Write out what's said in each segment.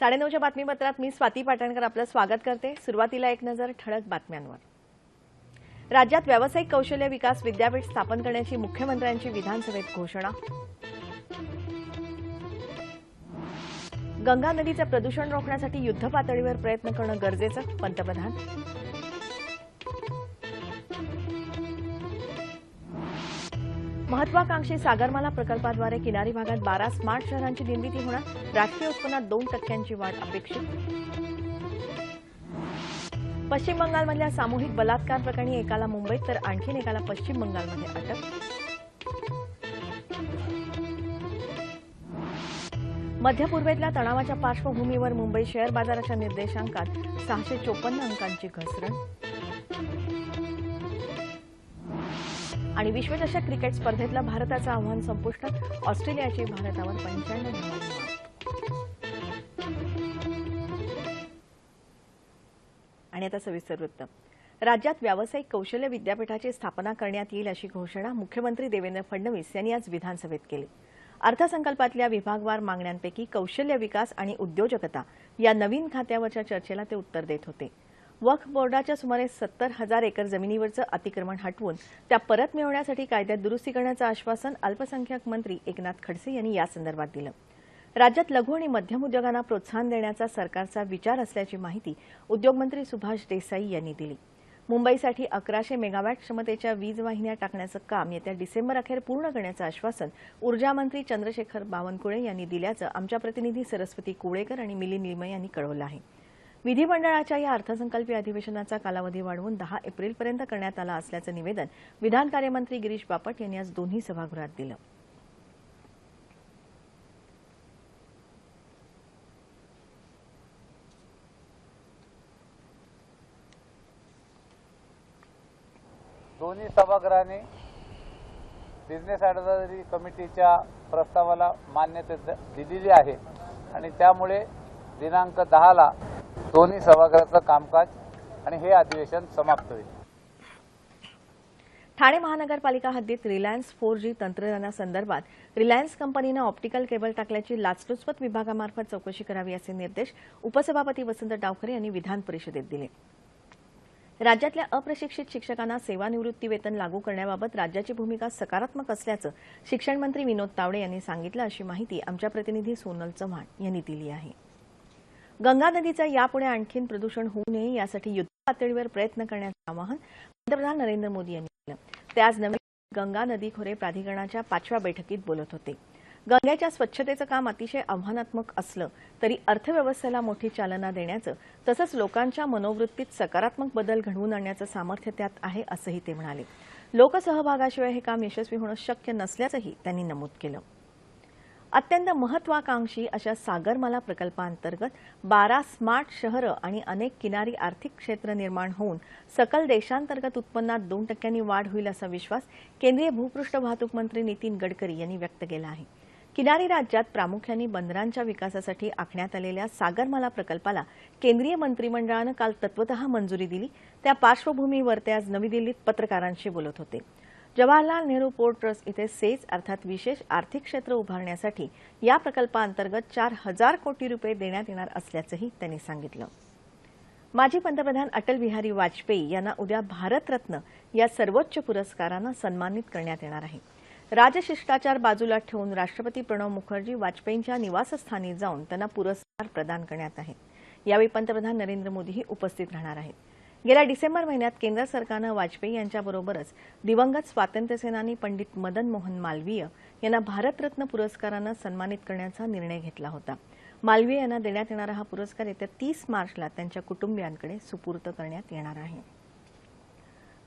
साडेनऊच्या बातमीपत्रात मी स्वाती पाटणकर आपलं स्वागत करते. सुरुवातीला एक नजर ठळक बातम्यांवर. राज्यात व्यावसायिक कौशल्य विकास विद्यापीठ स्थापन करण्याची मुख्यमंत्र्यांची विधानसभेत घोषणा. गंगा नदीचं प्रदूषण रोखण्यासाठी युद्धपातळीवर प्रयत्न करणं गरजेचं पंतप्रधान. महत्वाकांक्षी सागरमाला प्रकल्पाद्वारे किनारी भागात बारा स्मार्ट शहरांची निर्मिती होणार. राष्ट्रीय उत्पन्नात दोन टक्क्यांची वाढ अपेक्षित. पश्चिम बंगालमधल्या सामूहिक बलात्कार प्रकरणी एकाला मुंबईत तर आणखीन एकाला पश्चिम बंगालमध्ये अटक. मध्य पूर्वेतल्या तणावाच्या पार्श्वभूमीवर मुंबई शेअर बाजाराच्या निर्देशांकात सहाशे चोपन्न अंकांची घसरण. आणि विश्वचषक क्रिकेट स्पर्धेतलं भारताचं आव्हान संपुष्टात ऑस्ट्रेलियाची भारतावर पंच्याण्णव आणि आता सविस्तर वृत्त. राज्यात व्यावसायिक कौशल्य विद्यापीठाची स्थापना करण्यात येईल अशी घोषणा मुख्यमंत्री देवेंद्र फडणवीस यांनी आज विधानसभेत केली. अर्थसंकल्पातल्या विभागवार मागण्यांपैकी कौशल्य विकास आणि उद्योजकता या नवीन खात्यावरच्या चर्चेला ते उत्तर देत होते. वक्फ बोर्डाच्या सुमारे सत्तर हजार एकर जमिनीवरचं अतिक्रमण हटवून त्या परत मिळवण्यासाठी कायद्यात दुरुस्ती करण्याचं आश्वासन अल्पसंख्याक मंत्री एकनाथ खडसे यांनी यासंदर्भात दिलं. राज्यात लघु आणि मध्यम उद्योगांना प्रोत्साहन देण्याचा सरकारचा विचार असल्याची माहिती उद्योगमंत्री सुभाष देसाई यांनी दिली. मुंबईसाठी अकराशे मेगावॅट क्षमतेच्या वीज वाहिन्या टाकण्याचं काम येत्या डिसेंबर अखेर पूर्ण करण्याचं आश्वासन ऊर्जामंत्री चंद्रशेखर बावनकुळे यांनी दिल्याचं आमच्या प्रतिनिधी सरस्वती कुळेकर आणि मिलिंद लिमय यांनी कळवलं आहे. विधिमंडळाच्या या अर्थसंकल्पीय अधिवेशनाचा कालावधी वाढवून दहा एप्रिलपर्यंत करण्यात आला असल्याचं निवेदन विधान कार्यमंत्री गिरीश बापट यांनी आज दोन्ही सभागृहात दिलं. दोन्ही सभागृहाने बिझनेस ॲडवायझरी कमिटीच्या प्रस्तावाला मान्यता द- दिलेली आहे. आणि त्यामुळे दिनांक दहाला दोन्ही सभागृहाचं कामकाज आणि हे अधिवेशन समाप्त होईल. ठाणे महानगरपालिका हद्दीत रिलायन्स फोर जी तंत्रज्ञानासंदर्भात रिलायन्स कंपनीनं ऑप्टिकल केबल टाकल्याची लाचलुचपत विभागामार्फत चौकशी करावी असे निर्देश उपसभापती वसंत डावखरे यांनी विधान परिषदेत दिले. राज्यातल्या अप्रशिक्षित शिक्षकांना सेवानिवृत्ती वेतन लागू करण्याबाबत राज्याची भूमिका सकारात्मक असल्याचं शिक्षणमंत्री विनोद तावडे यांनी सांगितलं अशी माहिती आमच्या प्रतिनिधी सोनल चव्हाण यांनी दिली आहे. गंगा नदीचं यापुढे आणखीन प्रदूषण होऊ नये यासाठी युद्ध पातळीवर प्रयत्न करण्याचं आवाहन पंतप्रधान नरेंद्र मोदी यांनी केलं. ते आज नवी गंगा नदी खोरे प्राधिकरणाच्या पाचव्या बैठकीत बोलत होते. गंगेच्या स्वच्छतेचं काम अतिशय आव्हानात्मक असलं तरी अर्थव्यवस्थेला मोठी चालना देण्याचं तसंच लोकांच्या मनोवृत्तीत सकारात्मक बदल घडवून आणण्याचं सामर्थ्य त्यात आहे असंही ते म्हणाले. लोकसहभागाशिवाय हे काम यशस्वी होणं शक्य नसल्याचंही त्यांनी नमूद केलं. अत्यंत महत्वाकांक्षी अशा सागरमाला प्रकल्पांतर्गत बारा स्मार्ट शहरं आणि अनेक किनारी आर्थिक क्षेत्र निर्माण होऊन सकल देशांतर्गत उत्पन्नात दोन टक्क्यांनी वाढ होईल असा विश्वास केंद्रीय भूपृष्ठ वाहतूक मंत्री नितीन गडकरी यांनी व्यक्त केला आहे. किनारी राज्यात प्रामुख्याने बंदरांच्या विकासासाठी आखण्यात आलेल्या सागरमाला प्रकल्पाला केंद्रीय मंत्रिमंडळानं काल तत्वत मंजुरी दिली. त्या पार्श्वभूमीवर ते आज नवी दिल्लीत पत्रकारांशी बोलत होते. जवाहरलाल नेहरू पोर्ट ट्रस्ट इथे सेज अर्थात विशेष आर्थिक क्षेत्र उभारण्यासाठी या प्रकल्पाअंतर्गत चार हजार कोटी रुपये देण्यात येणार असल्याचंही त्यांनी सांगितलं. माजी पंतप्रधान अटल बिहारी वाजपेयी यांना उद्या भारतरत्न या सर्वोच्च पुरस्कारानं सन्मानित करण्यात येणार आहे. राजशिष्टाचार बाजूला ठेवून राष्ट्रपती प्रणव मुखर्जी वाजपेयींच्या निवासस्थानी जाऊन त्यांना पुरस्कार प्रदान करण्यात आहे. यावेळी पंतप्रधान नरेंद्र मोदीही उपस्थित राहणार आहेत. गेल्या डिसेंबर महिन्यात केंद्र सरकारनं वाजपेयी यांच्याबरोबरच दिवंगत स्वातंत्र्यसेनानी पंडित मदन मोहन मालवीय यांना भारतरत्न पुरस्कारानं सन्मानित करण्याचा निर्णय घेतला होता. मालवीय यांना देण्यात येणारा हा पुरस्कार येत्या तीस मार्चला त्यांच्या कुटुंबियांकडे सुपूर्द करण्यात येणार आहे.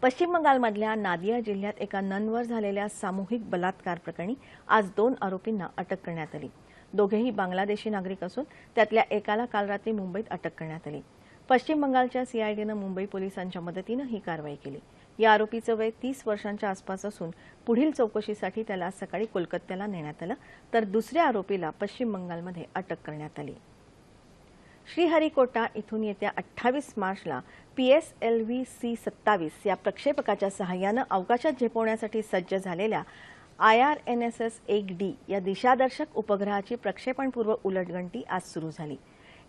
पश्चिम बंगालमधल्या नादिया जिल्ह्यात एका ननवर झालेल्या सामूहिक बलात्कार प्रकरणी आज दोन आरोपींना अटक करण्यात आली. दोघेही बांगलादेशी नागरिक असून त्यातल्या एकाला काल रात्री मुंबईत अटक करण्यात आली. पश्चिम बंगालच्या सीआयडीनं मुंबई पोलिसांच्या मदतीनं ही कारवाई केली. या आरोपीचं वय तीस वर्षांच्या आसपास असून पुढील चौकशीसाठी त्याला आज सकाळी कोलकात्याला नेण्यात आलं तर दुसऱ्या आरोपीला पश्चिम बंगालमध्ये अटक करण्यात आली. श्रीहरिकोटा इथून येत्या अठ्ठावीस मार्चला पीएसएलव्ही सी सत्तावीस या प्रक्षेपकाच्या सहाय्यानं अवकाशात झेपवण्यासाठी सज्ज झालेल्या I R N S S एक डी या दिशादर्शक उपग्रहाची प्रक्षेपणपूर्व उलटगंटी आज सुरू झाली.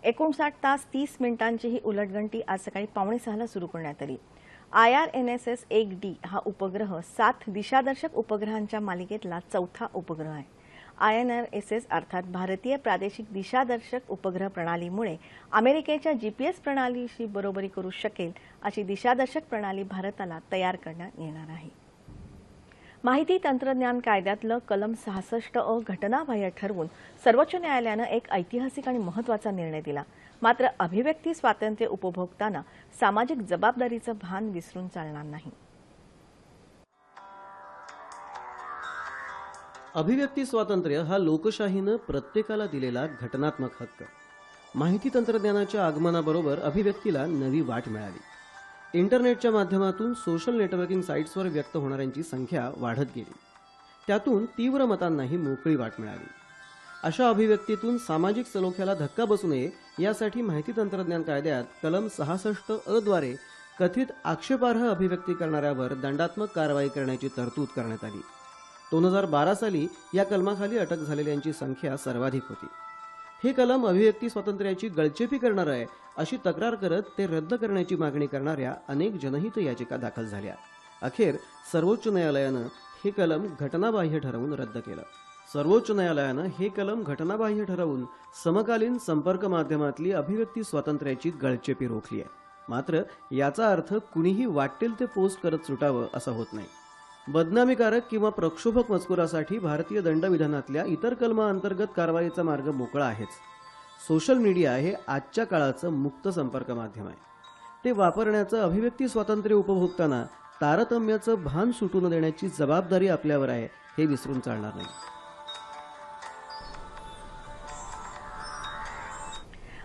एकोणसाठ तास तीस मिनिटांची ही उलटगंटी आज सकाळी पावणे सहाला सुरू करण्यात आली. I R N S S एक डी हा उपग्रह सात दिशादर्शक उपग्रहांच्या मालिकेतला चौथा उपग्रह आहे. I N R S S अर्थात भारतीय प्रादेशिक दिशादर्शक उपग्रह प्रणालीमुळे अमेरिकेच्या जीपीएस प्रणालीशी बरोबरी करू शकेल अशी दिशादर्शक प्रणाली भारताला तयार करण्यात येणार आहे. माहिती तंत्रज्ञान कायद्यातलं कलम सहासष्ट अ घटनाबाह्य ठरवून सर्वोच्च न्यायालयानं एक ऐतिहासिक आणि महत्त्वाचा निर्णय दिला. मात्र अभिव्यक्ती स्वातंत्र्य उपभोगताना सामाजिक जबाबदारीचं भान विसरून चालणार नाही. अभिव्यक्ती स्वातंत्र्य हा लोकशाहीनं प्रत्येकाला दिलेला घटनात्मक हक्क. माहिती तंत्रज्ञानाच्या आगमनाबरोबर अभिव्यक्तीला नवी वाट मिळाली. इंटरनेटच्या माध्यमातून सोशल नेटवर्किंग साईट्सवर व्यक्त होणाऱ्यांची संख्या वाढत गेली. त्यातून तीव्र मतांनाही मोकळी वाट मिळाली. अशा अभिव्यक्तीतून सामाजिक सलोख्याला धक्का बसू नये यासाठी माहिती तंत्रज्ञान कायद्यात कलम सहासष्ट अ द्वारे कथित आक्षेपार्ह अभिव्यक्ती करणाऱ्यावर दंडात्मक कारवाई करण्याची तरतूद करण्यात आली. दोन हजार बारा साली या कलमाखाली अटक झालेल्यांची संख्या सर्वाधिक होती. हे कलम अभिव्यक्ती स्वातंत्र्याची गळचेपी करणार आहे अशी तक्रार करत ते रद्द करण्याची मागणी करणाऱ्या अनेक जनहित याचिका दाखल झाल्या. अखेर सर्वोच्च न्यायालयानं हे कलम घटनाबाह्य ठरवून रद्द केलं. सर्वोच्च न्यायालयानं हे कलम घटनाबाह्य ठरवून समकालीन संपर्क माध्यमातली अभिव्यक्ती स्वातंत्र्याची गळचेपी रोखली आहे मात्र याचा अर्थ कुणीही वाटेल ते पोस्ट करत सुटावं असं होत नाही. बदनामीकारक किंवा प्रक्षोभक मजकुरासाठी भारतीय दंडविधानातल्या इतर कलमाअंतर्गत कारवाईचा मार्ग मोकळा आहेच. सोशल मीडिया हे आजच्या काळाचं मुक्त संपर्क माध्यम आहे. ते वापरण्याचं अभिव्यक्ती स्वातंत्र्य उपभोगताना तारतम्याचं भान सुटू न देण्याची जबाबदारी आपल्यावर आहे हे विसरून चालणार नाही.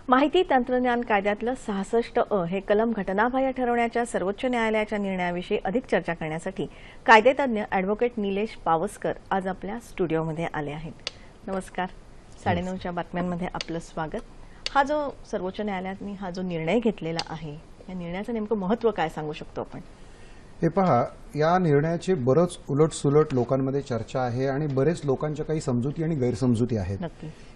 माहिती तंत्रज्ञान कायद्यातलं सहासष्ट अ हे कलम घटनाबाह्य ठरवण्याच्या सर्वोच्च न्यायालयाच्या निर्णयाविषयी अधिक चर्चा करण्यासाठी कायदेतज्ञ अॅडव्होकेट निलेश पावसकर आज आपल्या स्टुडिओमध्ये आले आहेत. नमस्कार. साडेनऊच्या बातम्यांमध्ये आपलं स्वागत. हा जो सर्वोच्च न्यायालयाने हा जो निर्णय घेतलेला आहे या निर्णयाचं नेमकं महत्त्व काय सांगू शकतो आपण? हे पहा या निर्णयाचे बरंच उलट सुलट लोकांमध्ये चर्चा आहे आणि बरेच लोकांच्या काही समजुती आणि गैरसमजुती आहेत.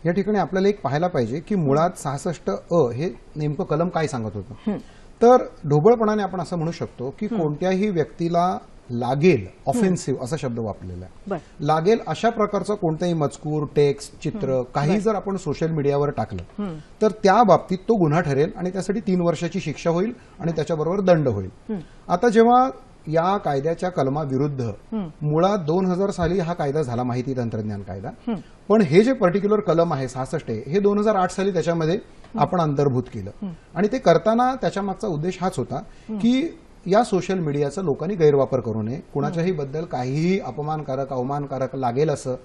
या ठिकाणी आपल्याला एक पाहायला पाहिजे की मुळात सहासष्ट अ हे नेमकं कलम काय सांगत होतं? तर ढोबळपणाने आपण असं म्हणू शकतो की कोणत्याही व्यक्तीला लागेल ऑफेन्सिव्ह असा शब्द वापरलेला आहे. लागेल अशा प्रकारचं कोणताही मजकूर टेक्स्ट चित्र काही जर आपण सोशल मीडियावर टाकलं तर त्या बाबतीत तो गुन्हा ठरेल आणि त्यासाठी तीन वर्षाची शिक्षा होईल आणि त्याच्याबरोबर दंड होईल. आता जेव्हा या कायद्याच्या कलमाविरुद्ध मुळात दोन हजार साली हा कायदा झाला माहिती तंत्रज्ञान कायदा. पण हे जे पर्टिक्युलर कलम आहे सहासष्ट हे दोन हजार आठ साली त्याच्यामध्ये आपण अंतर्भूत केलं. आणि ते करताना त्याच्या मागचा उद्देश हाच होता की या सोशल मीडियाचा लोकांनी गैरवापर करू नये. कुणाच्याही बद्दल काहीही अपमानकारक अवमानकारक लागेल असं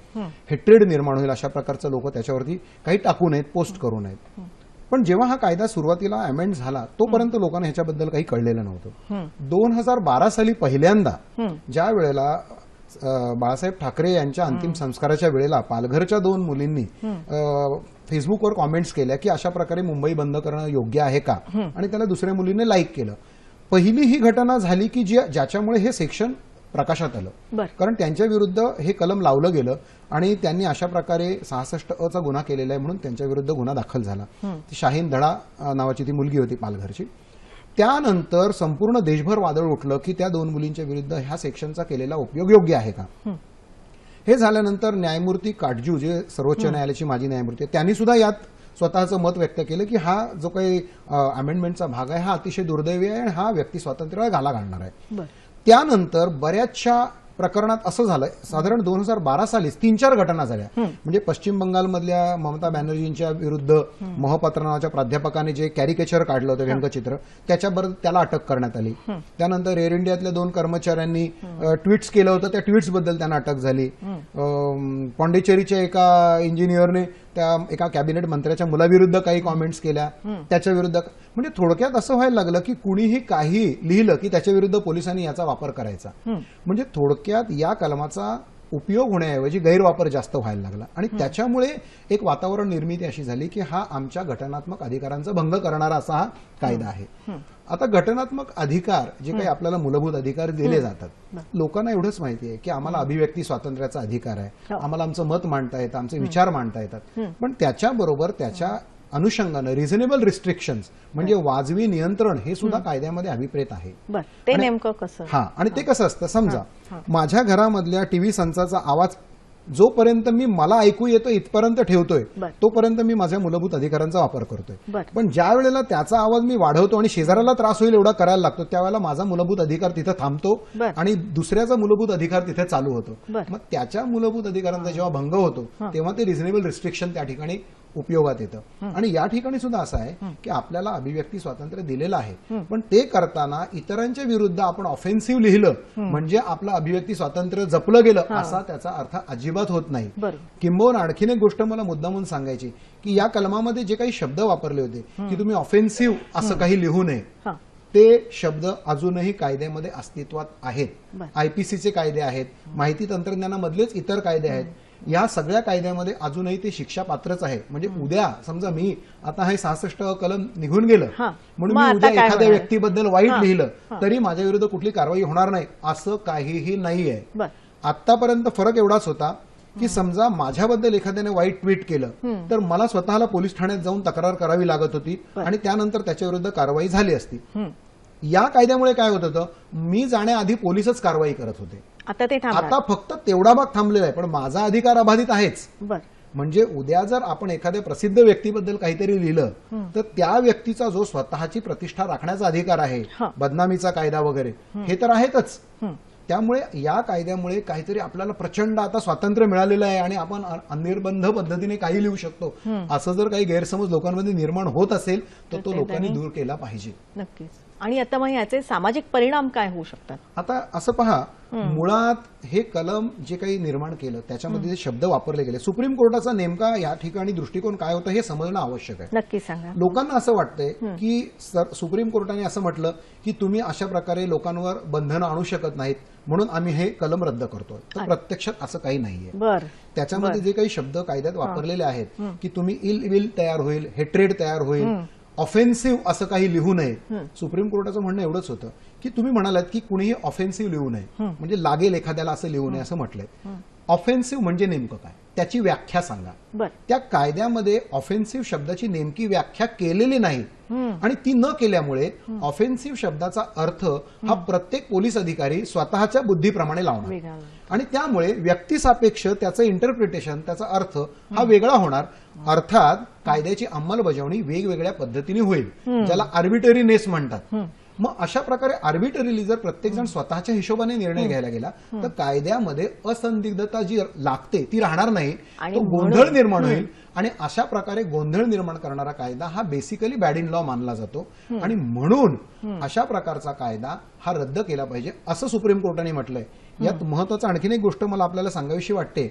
हेट्रेड निर्माण होईल अशा प्रकारचं लोक त्याच्यावरती काही टाकू नयेत पोस्ट करू नयेत. पण जेव्हा हा कायदा सुरुवातीला अमेंड झाला तोपर्यंत लोकांना ह्याच्याबद्दल काही कळलेलं नव्हतं. दोन हजार बारा साली पहिल्यांदा ज्या वेळेला बाळासाहेब ठाकरे यांच्या अंतिम संस्काराच्या वेळेला पालघरच्या दोन मुलींनी फेसबुकवर कॉमेंट्स केल्या की अशा प्रकारे मुंबई बंद करणं योग्य आहे का? आणि त्याला दुसऱ्या मुलीने लाईक केलं. पहिली ही घटना झाली की ज्याच्यामुळे हे सेक्शन प्रकाशात आलं. कारण त्यांच्या विरुद्ध हे कलम लावलं गेलं आणि त्यांनी अशा प्रकारे सहासष्ट अ चा गुन्हा केलेला आहे म्हणून त्यांच्या विरुद्ध गुन्हा दाखल झाला. ती शाहीन धडा नावाची ती मुलगी होती पालघरची. त्यानंतर संपूर्ण देशभर वादळ उठलं की त्या दोन मुलींच्या विरुद्ध ह्या सेक्शनचा केलेला उपयोग योग्य आहे का? हे. झाल्यानंतर न्यायमूर्ती काटजू जे सर्वोच्च न्यायालयाची माजी न्यायमूर्ती त्यांनी सुद्धा यात स्वतःचं मत व्यक्त केलं की हा जो काही अमेंडमेंटचा भाग आहे हा अतिशय दुर्दैवी आहे आणि हा व्यक्ती स्वातंत्र्याला घाला घालणार आहे. त्यानंतर बऱ्याचशा प्रकरणात असं झालंय साधारण दोन हजार बारा सालीच तीन चार घटना झाल्या. म्हणजे पश्चिम बंगालमधल्या ममता बॅनर्जींच्या विरुद्ध मोहपत्र नावाच्या प्राध्यापकाने जे कॅरिकेचर काढलं होतं व्यंगचित्र त्याच्याबरोबर त्याला अटक करण्यात आली. त्यानंतर एअर इंडियातल्या दोन कर्मचाऱ्यांनी ट्विट्स केलं होतं त्या ट्विट्सबद्दल त्यांना अटक झाली. पॉंडिचेरीच्या एका इंजिनियरने त्या एका कॅबिनेट मंत्र्याच्या मुलाविरुद्ध काही कॉमेंट्स केल्या. त्याच्या विरुद्ध म्हणजे थोडक्यात असं व्हायला लागलं की कुणीही काही लिहिलं की त्याच्या विरुद्ध पोलिसांनी याचा वापर करायचा. म्हणजे थोडक्यात या कलमाचा उपयोग होण्याऐवजी गैरवापर जास्त व्हायला लागला. आणि त्याच्यामुळे एक वातावरण निर्मिती अशी झाली की हा आमच्या घटनात्मक अधिकारांचा भंग करणारा असा हा कायदा आहे. आता घटनात्मक अधिकार जे काही आपल्याला मूलभूत अधिकार दिले जातात लोकांना एवढंच माहिती आहे की आम्हाला अभिव्यक्ती स्वातंत्र्याचा अधिकार आहे. हो. आम्हाला आमचं मत मांडता येतं आमचे विचार मांडता येतात. पण त्याच्याबरोबर त्याच्या अनुषंगानं रिझनेबल रिस्ट्रिक्शन्स म्हणजे वाजवी नियंत्रण हे सुद्धा कायद्यामध्ये अभिप्रेत आहे. ते नेमकं कसं? हा आणि ते कसं असतं समजा माझ्या घरामधल्या टीव्ही संचाचा आवाज जोपर्यंत मी मला ऐकू येतो इथपर्यंत ठेवतोय. तोपर्यंत मी माझ्या मूलभूत अधिकारांचा वापर करतोय. पण ज्या वेळेला त्याचा आवाज मी वाढवतो आणि शेजाऱ्याला त्रास होईल एवढा करायला लागतो त्यावेळेला माझा मूलभूत अधिकार तिथं थांबतो. आणि दुसऱ्याचा मूलभूत अधिकार तिथे चालू होतो. मग त्याच्या मूलभूत अधिकारांचा जेव्हा भंग होतो तेव्हा ते रिझनेबल रिस्ट्रिक्शन त्या ठिकाणी उपयोगात येतं. आणि या ठिकाणी सुद्धा असं आहे की आपल्याला अभिव्यक्ती स्वातंत्र्य दिलेलं आहे. पण ते करताना इतरांच्या विरुद्ध आपण ऑफेन्सिव्ह लिहिलं म्हणजे आपलं अभिव्यक्ती स्वातंत्र्य जपलं गेलं असा त्याचा अर्थ अजिबात होत नाही. किंबहुना आणखीन एक गोष्ट मला मुद्दामून सांगायची की या कलमामध्ये जे काही शब्द वापरले होते की तुम्ही ऑफेन्सिव्ह असं काही लिहू नये ते शब्द अजूनही कायद्यामध्ये अस्तित्वात आहेत. आयपीसीचे कायदे आहेत माहिती तंत्रज्ञानामधलेच इतर कायदे आहेत. या सगळ्या कायद्यामध्ये अजूनही ते शिक्षा पात्रच आहे. म्हणजे उद्या समजा मी आता हे सहासष्ट कलम निघून गेलं. म्हणून मी उद्या एखाद्या? व्यक्तीबद्दल वाईट. लिहिलं तरी माझ्या विरुद्ध कुठली कारवाई होणार नाही असं काहीही नाहीये. आतापर्यंत फरक एवढाच होता की समजा माझ्याबद्दल एखाद्याने वाईट ट्विट केलं तर मला स्वतःला पोलीस ठाण्यात जाऊन तक्रार करावी लागत होती आणि त्यानंतर त्याच्या विरुद्ध कारवाई झाली असती. या कायद्यामुळे काय होत होतं? मी जाण्याआधी पोलीसच कारवाई करत होते. आता ते आता फक्त तेवढा भाग थांबलेला आहे पण माझा अधिकार अबाधित आहेच. म्हणजे उद्या जर आपण एखाद्या प्रसिद्ध व्यक्तीबद्दल काहीतरी लिहिलं तर त्या व्यक्तीचा जो स्वतःची प्रतिष्ठा राखण्याचा अधिकार आहे. बदनामीचा कायदा वगैरे हे. तर आहेतच. त्यामुळे या कायद्यामुळे काहीतरी आपल्याला प्रचंड आता स्वातंत्र्य मिळालेलं आहे आणि आपण अनिर्बंध पद्धतीने काही लिहू शकतो. असं जर काही गैरसमज लोकांमध्ये निर्माण होत असेल तर तो ते लोकांनी दूर केला पाहिजे. नक्कीच. आणि आता मग याचे सामाजिक परिणाम काय होऊ शकतात? आता असं पहा मुळात हे कलम जे काही निर्माण केलं त्याच्यामध्ये जे शब्द वापरले गेले सुप्रीम कोर्टाचा नेमका या ठिकाणी दृष्टिकोन काय होतं हे समजणं आवश्यक आहे. नक्की सांगा. लोकांना असं वाटतंय की सर- सुप्रीम कोर्टाने असं म्हटलं की तुम्ही अशा प्रकारे लोकांवर बंधनं आणू शकत नाहीत म्हणून आम्ही हे कलम रद्द करतोय. तर प्रत्यक्षात असं काही नाहीये. त्याच्यामध्ये जे काही शब्द कायद्यात वापरलेले आहेत की तुम्ही इल विल तयार होईल हेट्रेड तयार होईल ऑफेन्सिव्ह असं काही लिहू नये. सुप्रीम कोर्टाचं म्हणणं एवढंच होतं की तुम्ही म्हणालात की कुणीही ऑफेन्सिव्ह लिहू नये. म्हणजे लागेल एखाद्याला असं लिहू नये असं म्हटलंय. ऑफेन्सिव्ह म्हणजे नेमकं काय? त्याची व्याख्या सांगा. त्या कायद्यामध्ये ऑफेन्सिव्ह शब्दाची नेमकी व्याख्या केलेली नाही. आणि ती न केल्यामुळे ऑफेन्सिव्ह शब्दाचा अर्थ हा प्रत्येक पोलीस अधिकारी स्वतःच्या बुद्धीप्रमाणे लावणार. आणि त्यामुळे व्यक्तिसापेक्ष त्याचं इंटरप्रिटेशन त्याचा अर्थ हा. वेगळा होणार. अर्थात कायद्याची अंमलबजावणी वेगवेगळ्या पद्धतीने होईल ज्याला आर्बिटरीनेस म्हणतात. मग अशा प्रकारे आर्बिटरीली जर प्रत्येक जण स्वतःच्या हिशोबाने निर्णय घ्यायला गेला तर कायद्यामध्ये असंदिग्धता जी लागते ती राहणार नाही. तो गोंधळ निर्माण होईल. आणि अशा प्रकारे गोंधळ निर्माण करणारा कायदा हा बेसिकली बॅड इन लॉ मानला जातो. आणि म्हणून अशा प्रकारचा कायदा हा रद्द केला पाहिजे असं सुप्रीम कोर्टाने म्हटलंय. यात महत्वाचं आणखीन एक गोष्ट मला आपल्याला सांगावीशी वाटते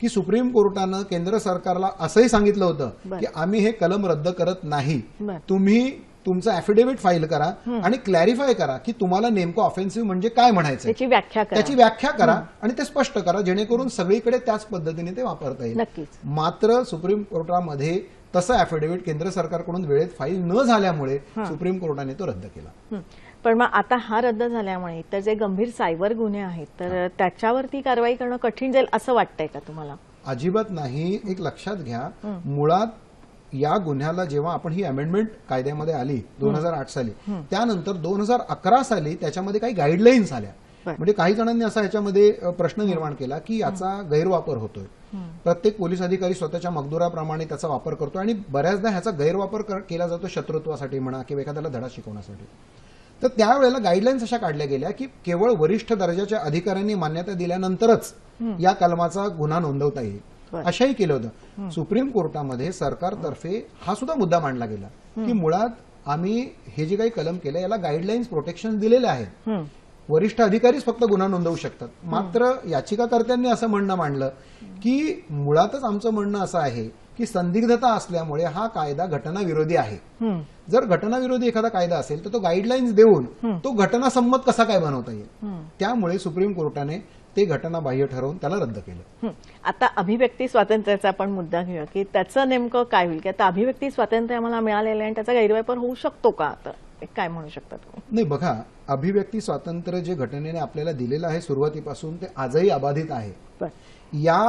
की सुप्रीम कोर्टानं केंद्र सरकारला असंही सांगितलं होतं. की आम्ही हे कलम रद्द करत नाही. तुम्ही तुमचं अफिडेव्हिट फाईल करा आणि क्लॅरिफाय करा की तुम्हाला नेमकं ऑफेन्सिव्ह म्हणजे काय म्हणायचं. त्याची व्याख्या करा. त्याची व्याख्या करा आणि ते स्पष्ट करा जेणेकरून सगळीकडे त्याच पद्धतीने ते वापरता येईल. मात्र सुप्रीम कोर्टामध्ये तसं अफिडेव्हिट केंद्र सरकारकडून वेळेत फाईल न झाल्यामुळे सुप्रीम कोर्टाने तो रद्द केला. पण मग आता हा रद्द झाल्यामुळे तर जे गंभीर सायबर गुन्हे आहेत तर त्याच्यावरती कारवाई करणं कठीण जाईल असं वाटतंय का तुम्हाला? अजिबात नाही. एक लक्षात घ्या. मुळात या गुन्ह्याला जेव्हा आपण ही अमेंडमेंट कायद्यामध्ये आली दोन हजार आठ साली त्यानंतर दोन हजार अकरा साली त्याच्यामध्ये काही गाईडलाईन्स आल्या. म्हणजे काही जणांनी असा ह्याच्यामध्ये अ, प्रश्न निर्माण केला की याचा गैरवापर होतोय. प्रत्येक पोलीस अधिकारी स्वतःच्या मगदुराप्रमाणे त्याचा वापर करतो आणि बऱ्याचदा ह्याचा गैरवापर केला जातो शत्रुत्वासाठी म्हणा किंवा एखाद्याला धडा शिकवण्यासाठी. तर त्यावेळेला गाईडलाईन्स अशा काढल्या गेल्या की केवळ वरिष्ठ दर्जाच्या अधिकाऱ्यांनी मान्यता दिल्यानंतरच या कलमाचा गुन्हा नोंदवता येईल. अशाही केलं होतं. सुप्रीम कोर्टामध्ये सरकारतर्फे हा सुद्धा मुद्दा मांडला गेला की मुळात आम्ही हे जे काही कलम केलं याला गाईडलाईन्स प्रोटेक्शन दिलेले आहेत. वरिष्ठ अधिकारीच फक्त गुन्हा नोंदवू शकतात. मात्र याचिकाकर्त्यांनी असं म्हणणं मांडलं की मुळातच आमचं म्हणणं असं आहे की संदिग्धता असल्यामुळे हा कायदा घटनाविरोधी आहे. जर घटनाविरोधी एखादा कायदा असेल तर तो गाईडलाईन्स देऊन तो घटनासंमत कसा काय बनवता येईल. त्यामुळे सुप्रीम कोर्टाने ते घटनाबाह्य ठरवून त्याला रद्द केलं. आता अभिव्यक्ती स्वातंत्र्याचा आपण मुद्दा घेऊया की त्याचं नेमकं काय होईल? की आता अभिव्यक्ती स्वातंत्र्य आम्हाला मिळालेलं आहे आणि त्याचा गैरवापर होऊ शकतो का? आता काय म्हणू शकता तुम्ही? नाही बघा अभिव्यक्ती स्वातंत्र्य जे घटनेने आपल्याला दिलेलं आहे सुरुवातीपासून ते आजही अबाधित आहे. या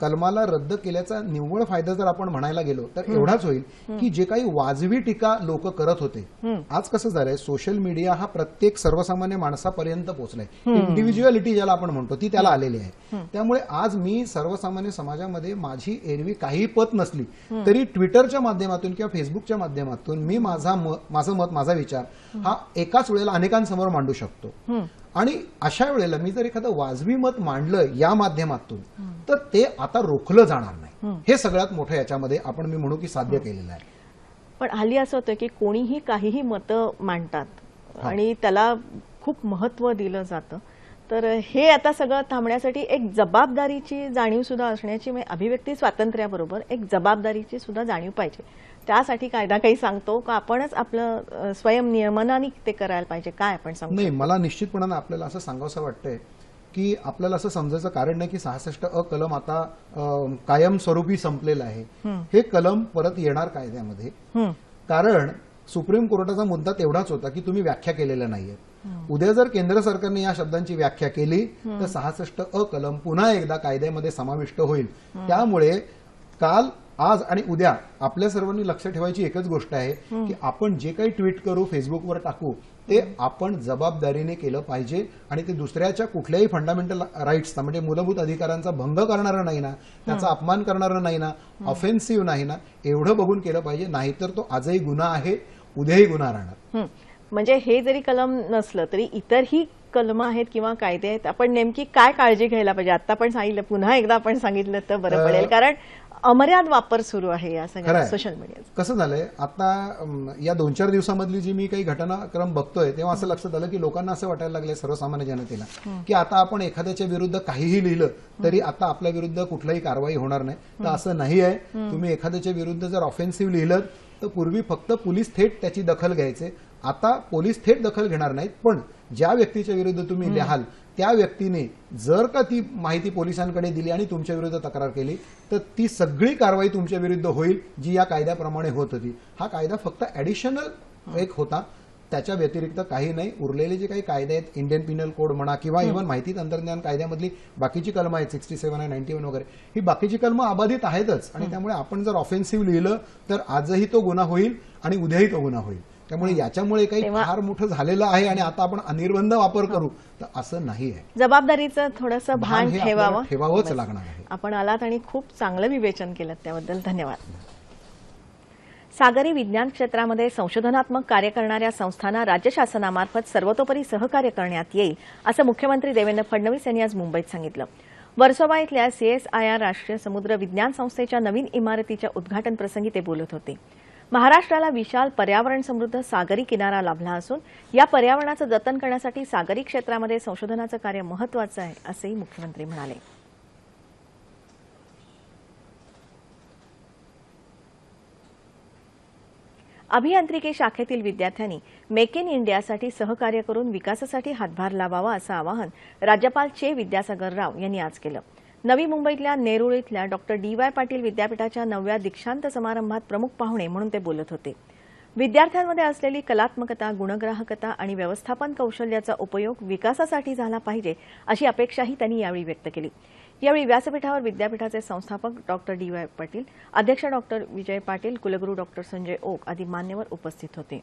कलमाला रद्द केल्याचा निव्वळ फायदा जर आपण म्हणायला गेलो तर एवढाच होईल की जे काही वाजवी टीका लोक करत होते आज कसं झालंय सोशल मीडिया हा प्रत्येक सर्वसामान्य माणसापर्यंत पोहोचलाय. इंडिव्हिज्युअलिटी ज्याला आपण म्हणतो ती त्याला आलेली आहे. त्यामुळे आज मी सर्वसामान्य समाजामध्ये माझी एरवी काही पत नसली तरी ट्विटरच्या माध्यमातून किंवा फेसबुकच्या माध्यमातून मी माझा माझं मत माझा विचार हा एकाच वेळेला अनेकांसमोर मांडू शकतो. आणि अशा वेळेला मी जर एखादं वाजवी मत मांडलं या माध्यमातून तर ते आता रोखलं जाणार नाही. हे. सगळ्यात मोठं याच्यामध्ये आपण मी म्हणू की साध्य केलेलं आहे. पण हल्ली असं होतं की कोणीही काहीही मतं मांडतात आणि त्याला खूप महत्त्व दिलं जातं. तर हे आता सगळं थांबण्यासाठी एक जबाबदारीची जाणीव सुद्धा असण्याची म्हणजे अभिव्यक्ती स्वातंत्र्याबरोबर एक जबाबदारीची सुद्धा जाणीव पाहिजे. त्यासाठी कायदा काही सांगतो का? आपणच आपलं अ, स्वयंनियमनाने ते करायला पाहिजे. काय आपण सांगतो नाही मला निश्चितपणानं आपल्याला असं सांगावंसं वाटतंय की आपल्याला असं समजायचं कारण नाही की सहासष्ट अ कलम आता कायमस्वरूपी संपलेलं आहे. हे कलम परत येणार कायद्यामध्ये. कारण सुप्रीम कोर्टाचा मुद्दा तेवढाच होता की तुम्ही व्याख्या केलेल्या नाहीये उद्या जर केंद्र सरकारने या शब्दांची व्याख्या केली तर सहासष्ट अ कलम पुन्हा एकदा कायद्यामध्ये समाविष्ट होईल. त्यामुळे काल आज आणि उद्या आपल्या सर्वांनी लक्ष ठेवायची एकच गोष्ट आहे की आपण जे काही ट्विट करू फेसबुकवर टाकू ते आपण जबाबदारीने केलं पाहिजे आणि ते दुसऱ्याच्या कुठल्याही फंडामेंटल राईट्सचा म्हणजे मूलभूत अधिकारांचा भंग करणारं नाही ना त्याचा अपमान करणारं नाही ना ऑफेन्सिव्ह नाही ना एवढं बघून केलं पाहिजे नाहीतर तो आजही गुन्हा आहे उद्याही गुन्हा राहणार. म्हणजे हे जरी कलम नसलं तरी इतरही कलम आहेत किंवा कायदे आहेत आपण नेमकी काय काळजी घ्यायला पाहिजे? आता पण सांगितलं पुन्हा एकदा आपण सांगितलं तर बरं पडेल. कारण अमर्याद वापर सुरू आहे या सगळ्या. सोशल मीडियाचा कसं झालंय? आता या दोन चार दिवसामधली जी मी काही घटनाक्रम बघतोय तेव्हा असं लक्षात आलं की लोकांना असं वाटायला लागलंय सर्वसामान्य जनतेला की आता आपण एखाद्याच्या विरुद्ध काहीही लिहिलं तरी आता आपल्या विरुद्ध कुठलाही कारवाई होणार नाही. तर असं नाही आहे. तुम्ही एखाद्याच्या विरुद्ध जर ऑफेन्सिव्ह लिहिलं तर पूर्वी फक्त पोलीस थेट त्याची दखल घ्यायचे. आता पोलीस थेट दखल घेणार नाहीत. पण ज्या व्यक्तीच्या विरुद्ध तुम्ही लिहाल त्या व्यक्तीने जर का ती माहिती पोलिसांकडे दिली आणि तुमच्या विरुद्ध तक्रार केली तर ती सगळी कारवाई तुमच्या विरुद्ध होईल जी या कायद्याप्रमाणे होत होती. हा कायदा फक्त ऍडिशनल एक होता. त्याच्या व्यतिरिक्त काही नाही. उरलेले जे काही कायदे आहेत इंडियन पिनल कोड म्हणा किंवा इव्हन माहिती तंत्रज्ञान कायद्यामधली बाकीची कलमं आहेत सिक्स्टी सेव्हन आहे नाईन्टी वन वगैरे ही बाकीची कलमं अबाधित आहेतच. आणि त्यामुळे आपण जर ऑफेन्सिव्ह लिहिलं तर आजही तो गुन्हा होईल आणि उद्याही तो गुन्हा होईल. त्यामुळे याच्यामुळे काही फार मोठं झालेलं आहे आणि आता आपण अनिर्बंध वापर करू. तर असं नाही आहे. जबाबदारीचं थोडंसं भान हे ठेवावं. ठेवावंच. लागणार आहे. आपण आलात आणि खूप चांगलं विवेचन केलं त्याबद्दल धन्यवाद. सागरी विज्ञान क्षेत्रामध्ये संशोधनात्मक कार्य करणाऱ्या संस्थांना राज्य शासनामार्फत सर्वतोपरी सहकार्य करण्यात येईल असं मुख्यमंत्री देवेंद्र फडणवीस यांनी आज मुंबईत सांगितलं. वर्सोवा इथल्या सीएसआयआर राष्ट्रीय समुद्र विज्ञान संस्थेच्या नवीन इमारतीच्या उद्घाटन प्रसंगी ते बोलत होते. महाराष्ट्राला विशाल पर्यावरण समृद्ध सागरी किनारा लाभला असून या पर्यावरणाचं जतन करण्यासाठी सागरी क्षेत्रामध्ये संशोधनाचं कार्य महत्वाचं आहे असंही मुख्यमंत्री म्हणाले. अभियांत्रिकी शाखेतील विद्यार्थ्यांनी मेक इन इंडियासाठी सहकार्य करून विकासासाठी हातभार लावावा असं आवाहन राज्यपाल चे विद्यासागर राव यांनी आज केलं. नवी मुंबईतल्या नेरूळ इथल्या डॉक्टर डी वाय पाटील विद्यापीठाच्या नवव्या दीक्षांत समारंभात प्रमुख पाहुणे म्हणून ते बोलत होते. विद्यार्थ्यांमध्ये असलेली कलात्मकता गुणग्राहकता आणि व्यवस्थापन कौशल्याचा उपयोग विकासासाठी झाला पाहिजे अशी अपेक्षाही त्यांनी यावेळी व्यक्त केली. यावेळी व्यासपीठावर विद्यापीठाचे संस्थापक डॉक्टर डी वाय पाटील अध्यक्ष डॉक्टर विजय पाटील कुलगुरू डॉक्टर संजय ओक आदी मान्यवर उपस्थित होते.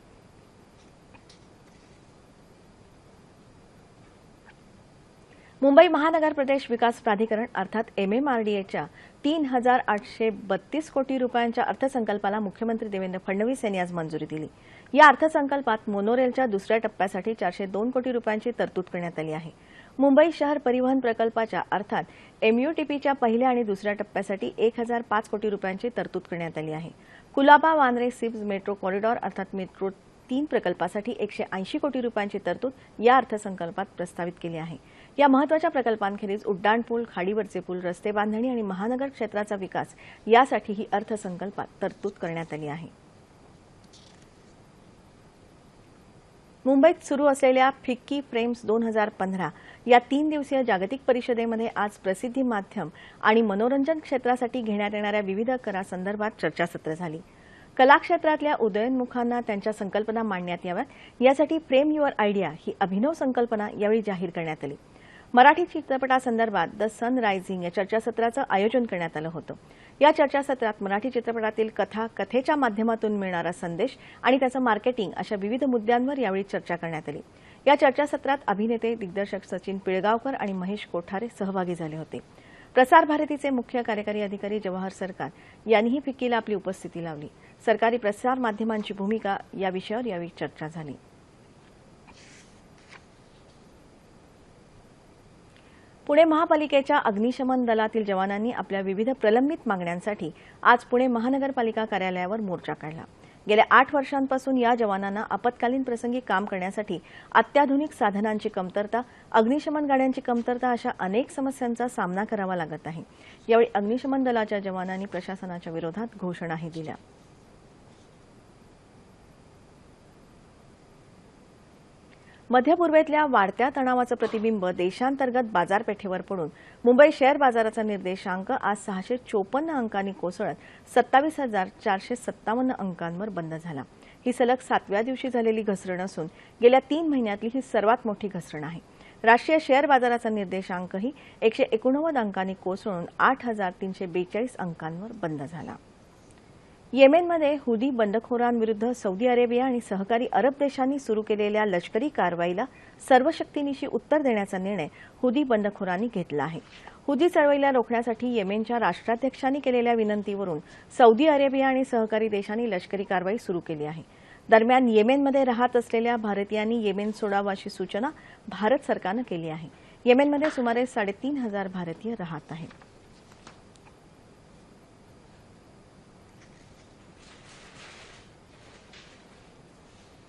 मुंबई महानगर प्रदेश विकास प्राधिकरण अर्थात एमएमआरडीएच्या तीन हजार आठशे बत्तीस कोटी रुपयांच्या अर्थसंकल्पाला मुख्यमंत्री देवेंद्र फडणवीस यांनी आज मंजुरी दिली. या अर्थसंकल्पात मोनोरेलच्या दुसऱ्या टप्प्यासाठी चारशे दोन कोटी रुपयांची तरतूद करण्यात आली आहे. मुंबई शहर परिवहन प्रकल्पाच्या अर्थात एमयूटीपीच्या पहिल्या आणि दुसऱ्या टप्प्यासाठी एक हजार पाच कोटी रुपयांची तरतूद करण्यात आली आहे. Colaba Bandra SEEPZ metro corridor अर्थात मेट्रो तीन प्रकल्पासाठी एकशे ऐंशी कोटी रुपयांची तरतूद या अर्थसंकल्पात प्रस्तावित केली आहे. या महत्त्वाच्या प्रकल्पांखेरीज उड्डाणपूल खाडीवरचे पूल रस्ते बांधणी आणि महानगर क्षेत्राचा विकास यासाठीही अर्थसंकल्पात तरतूद करण्यात आली आहे. मुंबईत सुरू असलेल्या फिक्की फ्रेम्स दोन हजार पंधरा या तीन दिवसीय जागतिक परिषदेमध्ये आज प्रसिद्धी माध्यम आणि मनोरंजन क्षेत्रासाठी घेण्यात येणाऱ्या विविध करासंदर्भात चर्चासत्र झाली. कला क्षेत्रातल्या त्यांच्या संकल्पना मांडण्यात याव्यात. यासाठी फ्रेम युअर आयडिया ही अभिनव संकल्पना यावेळी जाहीर करण्यात आली. मराठी चित्रपटासंदर्भात द सन रायझिंग या चर्चासत्राचं आयोजन करण्यात आलं होतं. या चर्चासत्रात मराठी चित्रपटातील कथा कथेच्या माध्यमातून मिळणारा संदेश आणि त्याचं मार्केटिंग अशा विविध मुद्द्यांवर यावेळी चर्चा करण्यात आली. या चर्चासत्रात अभिनेते दिग्दर्शक सचिन पिळगावकर आणि महेश कोठारे सहभागी झाले होते. प्रसार भारतीचे मुख्य कार्यकारी अधिकारी जवाहर सरकार यांनीही फिक्कीला आपली उपस्थिती लावली. सरकारी प्रसार माध्यमांची भूमिका या विषयावर यावेळी चर्चा झाली. पुणे महापालिकेच्या अग्निशमन दलातील जवानांनी आपल्या विविध प्रलंबित मागण्यांसाठी आज पुणे महानगरपालिका कार्यालयावर मोर्चा काढला. गेल्या आठ वर्षांपासून या जवानांना आपत्कालीन प्रसंगी काम करण्यासाठी अत्याधुनिक साधनांची कमतरता अग्निशमन गाड्यांची कमतरता अशा अनेक समस्यांचा सामना करावा लागत आहे. यावेळी अग्निशमन दलाच्या जवानांनी प्रशासनाच्या विरोधात घोषणाही दिल्या. मध्य पूर्वेतल्या वाढत्या तणावाचं प्रतिबिंब देशांतर्गत बाजारपेठेवर पडून मुंबई शेअर बाजाराचा निर्देशांक आज सहाशे चोपन्न अंकांनी कोसळत सत्तावीस हजार चारशे सत्तावन्न अंकांवर बंद झाला. ही सलग सातव्या दिवशी झालेली घसरण असून गेल्या तीन महिन्यातली ही सर्वात मोठी घसरण आहे. राष्ट्रीय शेअर बाजाराचा निर्देशांकही एकशे एकोणनव्वद अंकांनी कोसळून आठ हजार तीनशे बेचाळीस अंकांवर बंद झाला. येमेनमध्ये हुदी बंडखोरांविरुद्ध सौदी अरेबिया आणि सहकारी अरब देशांनी सुरू केलेल्या लष्करी कारवाईला सर्व शक्तीनिशी उत्तर देण्याचा निर्णय हुदी बंडखोरांनी घेतला आहे. हुदी चळवळीला रोखण्यासाठी येमेनच्या राष्ट्राध्यक्षांनी केलेल्या विनंतीवरून सौदी अरेबिया आणि सहकारी देशांनी लष्करी कारवाई सुरू केली आहे. दरम्यान येमेनमध्ये राहत असलेल्या भारतीयांनी येमेन सोडावं अशी सूचना भारत सरकारनं केली आहे. येमेनमध्ये सुमारे साडेतीन हजार भारतीय राहत आहेत.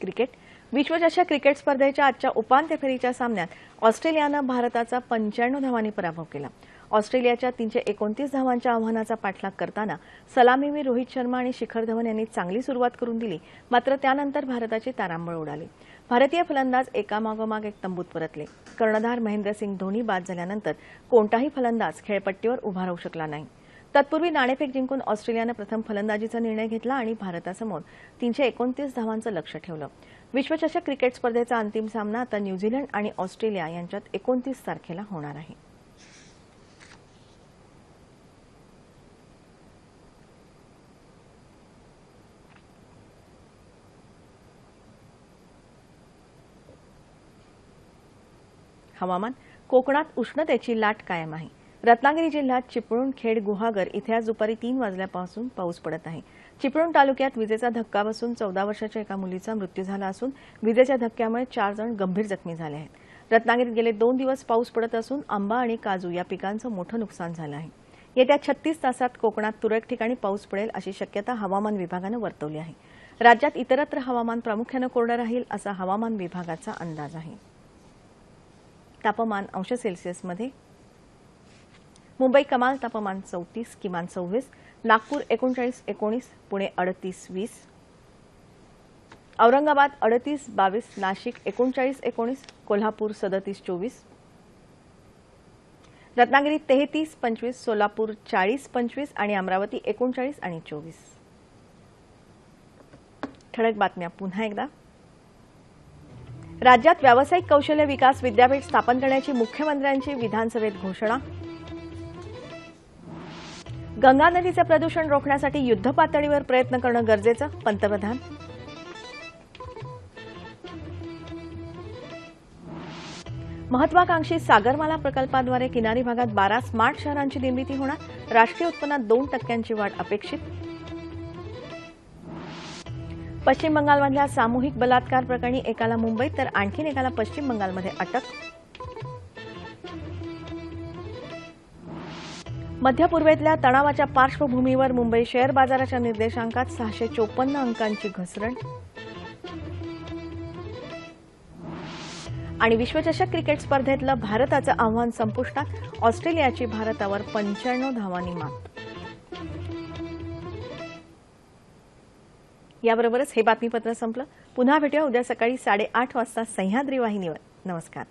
क्रिकेट. विश्वचषक क्रिकेट स्पर्धेच्या आजच्या उपांत्य फेरीच्या सामन्यात ऑस्ट्रेलियानं भारताचा पंच्याण्णव धावांनी पराभव केला. ऑस्ट्रेलियाच्या तीनशे एकोणतीस धावांच्या आव्हानाचा पाठलाग करताना सलामीवीर रोहित शर्मा आणि शिखर धवन यांनी चांगली सुरुवात करून दिली मात्र त्यानंतर भारताची तारांबळ उडाली. भारतीय फलंदाज एकामागोमाग एक तंबूत परतले. कर्णधार महेंद्रसिंग धोनी बाद झाल्यानंतर कोणताही फलंदाज खेळपट्टीवर उभा राहू शकला नाही. तत्पूर्वी नाणेफेक जिंकून ऑस्ट्रेलियानं प्रथम फलंदाजीचा निर्णय घेतला आणि भारतासमोर तीनशे एकोणतीस धावांचं लक्ष ठेवलं. विश्वचषक क्रिकेट स्पर्धेचा अंतिम सामना आता न्यूझीलंड आणि ऑस्ट्रेलिया यांच्यात एकोणतीस तारखेला होणार आहे. हवामान कोकणात उष्णतेची लाट कायम आहे. रत्नागिरी जिल्ह्यात चिपळूण खेड गुहागर इथे आज दुपारी तीन वाजल्यापासून पाऊस पडत आहे. चिपळूण तालुक्यात विजेचा धक्का बसून चौदा वर्षाच्या एका मुलीचा मृत्यू झाला असून विजेच्या धक्क्यामुळे चार जण गंभीर जखमी झाले आहेत. रत्नागिरीत गेले दोन दिवस पाऊस पडत असून आंबा आणि काजू या पिकांचं मोठं नुकसान झालं आहे. येत्या छत्तीस तासात कोकणात तुरळक ठिकाणी पाऊस पडेल अशी शक्यता हवामान विभागानं वर्तवली आहे. राज्यात इतरत्र हवामान प्रामुख्यानं कोरडं राहील असा हवामान विभागाचा अंदाज आहे. तापमान अंश सेल्सिअसमध्ये मुंबई कमाल तापमान चौतीस किमान सव्वीस नागपूर एकोणचाळीस एकोणीस पुणे अडतीस वीस औरंगाबाद अडतीस बावीस नाशिक एकोणचाळीस एकोणीस कोल्हापूर सदतीस चोवीस रत्नागिरी तेहतीस पंचवीस सोलापूर चाळीस पंचवीस आणि अमरावती एकोणचाळीस आणि चोवीस. ठळक बातम्या पुन्हा एकदा. राज्यात व्यावसायिक कौशल्य विकास विद्यापीठ स्थापन करण्याची मुख्यमंत्र्यांची विधानसभेत घोषणा गंगा नदीचे प्रदूषण रोखण्यासाठी युद्धपातळीवर प्रयत्न करणं गरजेचं पंतप्रधान. महत्वाकांक्षी सागरमाला प्रकल्पाद्वारे किनारी भागात बारा स्मार्ट शहरांची निर्मिती होणार राष्ट्रीय उत्पन्नात दोन टक्क्यांची वाढ अपेक्षित. पश्चिम बंगालमधल्या सामूहिक बलात्कार प्रकरणी एकाला मुंबईत तर आणखीन एकाला पश्चिम बंगालमध्ये अटक. मध्य पूर्वेतल्या तणावाच्या पार्श्वभूमीवर मुंबई शेअर बाजाराच्या निर्देशांकात सहाशे चोपन्न अंकांची घसरण. आणि विश्वचषक क्रिकेट स्पर्धेतलं भारताचं आव्हान संपुष्टात ऑस्ट्रेलियाची भारतावर पंच्याण्णव धावांनी मात. याबरोबरच हे बातमीपत्र संपलं. पुन्हा भेटूया उद्या सकाळी साडेआठ वाजता सह्याद्री वाहिनीवर. नमस्कार.